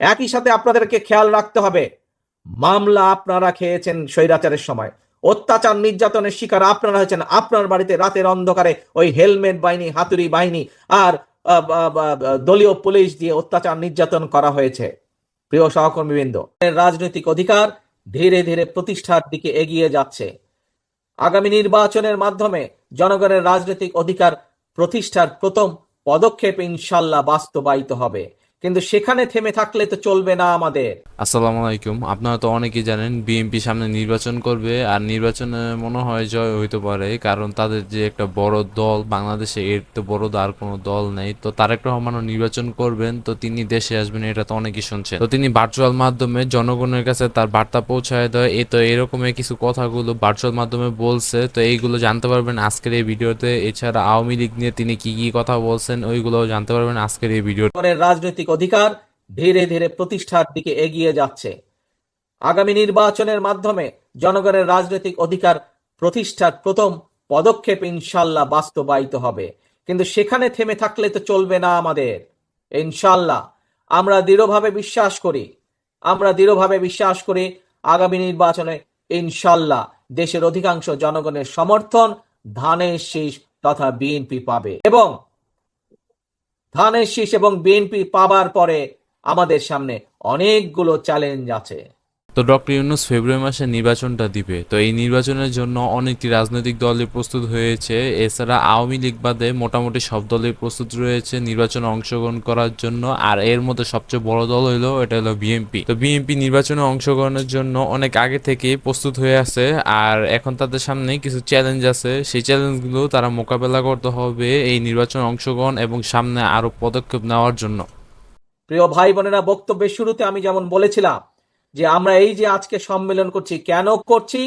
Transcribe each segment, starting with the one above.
একই সাথে আপনাদেরকে খেয়াল রাখতে হবে। মামলা আপনারা খেয়েছেন স্বৈরাচারের সময়। অত্যাচার, নির্যাতনের শিকার আপনারা হয়েছেন আপনার বাড়িতে রাতের অন্ধকারে ওই হেলমেট বাহিনী, হাতুড়ি বাহিনী আর দলীয় পুলিশ দিয়ে অত্যাচার, নির্যাতন করা হয়েছে। প্রিয় সহকর্মীবৃন্দ রাজনৈতিক অধিকার ধীরে ধীরে প্রতিষ্ঠার দিকে এগিয়ে যাচ্ছে। আগামী নির্বাচনের মাধ্যমে জনগণের রাজনৈতিক অধিকার প্রতিষ্ঠার প্রথম পদক্ষেপ ইনশাল্লাহ বাস্তবায়িত হবে। কিন্তু সেখানে থেমে থাকলে তো চলবে না আমাদের। আসসালামু আলাইকুম। আপনারা তো অনেকেই জানেন বিএনপি সামনে নির্বাচন করবে আর নির্বাচনে মনে হয় জয় হইতে পারে কারণ তাদের যে একটা বড় দল বাংলাদেশে এর তো বড় আর কোনো দল নেই। তো তারেক রহমানও নির্বাচন করবেন তো তিনি দেশে আসবেন এটা তো অনেকেই শুনছেন। তো তিনি ভার্চুয়াল মাধ্যমে জনগণের কাছে তার বার্তা পৌঁছায় দেয় এ তো এরকমের কিছু কথাগুলো ভার্চুয়াল মাধ্যমে বলছে তো এইগুলো জানতে পারবেন আজকের এই ভিডিওতে। এছাড়া আওয়ামী লীগ নিয়ে তিনি কি কি কথা বলছেন ওইগুলো জানতে পারবেন আজকের এই ভিডিও জনগণের রাজনৈতিক অধিকার ধীরে ধীরে প্রতিষ্ঠার দিকে এগিয়ে যাচ্ছে। আগামী নির্বাচনের মাধ্যমে জনগণের রাজনৈতিক অধিকার প্রতিষ্ঠার প্রথম পদক্ষেপ ইনশাল্লাহ বাস্তবায়িত হবে। কিন্তু সেখানে থেমে থাকলে তো চলবে না আমাদের। ইনশাল্লাহ, আমরা দৃঢ়ভাবে বিশ্বাস করি। আমরা দৃঢ়ভাবে বিশ্বাস করি আগামী নির্বাচনে ইনশাল্লাহ দেশের অধিকাংশ জনগণের সমর্থন ধানের শীষ তথা বিএনপি পাবে। এবং ধানের শীষ এবং বিএনপি পাবার পরে আমাদের সামনে অনেকগুলো চ্যালেঞ্জ আছে। তো ডক্টর ইউনুস ফেব্রুয়ারি মাসে নির্বাচনটা দিবে। তো এই নির্বাচনের জন্য অনেকটি রাজনৈতিক দলই প্রস্তুত হয়েছে। এছাড়া আওয়ামী লীগ বাদে মোটামুটি সব দলই প্রস্তুত রয়েছে নির্বাচনে অংশগ্রহণ করার জন্য। আর এর মধ্যে সবচেয়ে বড় দল হলো, এটা হলো বিএনপি। তো বিএনপি নির্বাচনে অংশগ্রহণের জন্য অনেক আগে থেকেই প্রস্তুত হয়ে আছে। আর এখন তাদের সামনে কিছু চ্যালেঞ্জ আছে। সেই চ্যালেঞ্জগুলো তারা মোকাবেলা করতে হবে এই নির্বাচনে অংশগ্রহণ এবং সামনে আরও পদক্ষেপ নেওয়ার জন্য। প্রিয় ভাই বোনেরা বক্তব্যের শুরুতে আমি যেমন বলেছিলাম যে আমরা এই যে আজকে সম্মেলন করছি, কেন করছি?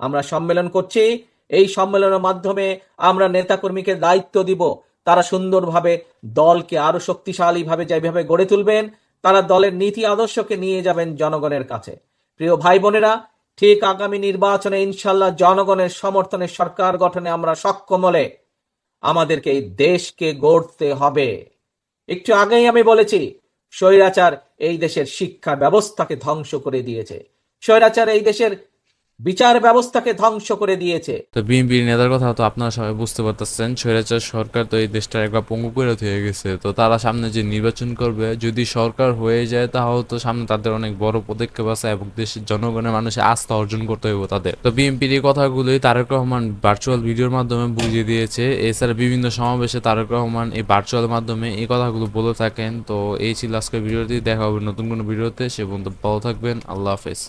আমরা সম্মেলন করছি, এই সম্মেলনের মাধ্যমে আমরা নেতাকর্মীকে দায়িত্ব দিব। তারা সুন্দরভাবে দলকে আরও শক্তিশালীভাবে যেভাবে গড়ে তুলবেন, তারা দলের নীতি আদর্শকে নিয়ে যাবেন জনগণের কাছে। প্রিয় ভাই বোনেরা ঠিক আগামী নির্বাচনে ইনশাল্লাহ জনগণের সমর্থনে সরকার গঠনে আমরা সক্ষম হলে আমাদেরকে এই দেশকে গড়তে হবে। একটু আগেই আমি বলেছি স্বৈরাচার এই দেশের শিক্ষা ব্যবস্থাকে ধ্বংস করে দিয়েছে। স্বৈরাচার এই দেশের বিচার ব্যবস্থাকে ধ্বংস করে দিয়েছে। তো বিএনপির নেতার কথা তো আপনারা সবাই বুঝতে পারতেছেন, স্বৈরাচার সরকার তো এই দেশটা একবার পঙ্গু করে হয়ে গেছে। তো তারা সামনে যে নির্বাচন করবে, যদি সরকার হয়ে যায় তাহলে তো সামনে তাদের অনেক বড় পদক্ষেপ আছে এবং দেশের জনগণের মানুষের আস্থা অর্জন করতে হবে তাদের। তো বিএনপির এই কথাগুলোই তারেক রহমান ভার্চুয়াল ভিডিওর মাধ্যমে বুঝিয়ে দিয়েছে। এছাড়া বিভিন্ন সমাবেশে তারেক রহমান এই ভার্চুয়াল মাধ্যমে এই কথাগুলো বলে থাকেন। তো এই ছিল আজকের ভিডিওটি, দেখা হবে নতুন কোনো ভিডিওতে। সে পর্যন্ত ভালো থাকবেন, আল্লাহ হাফেজ।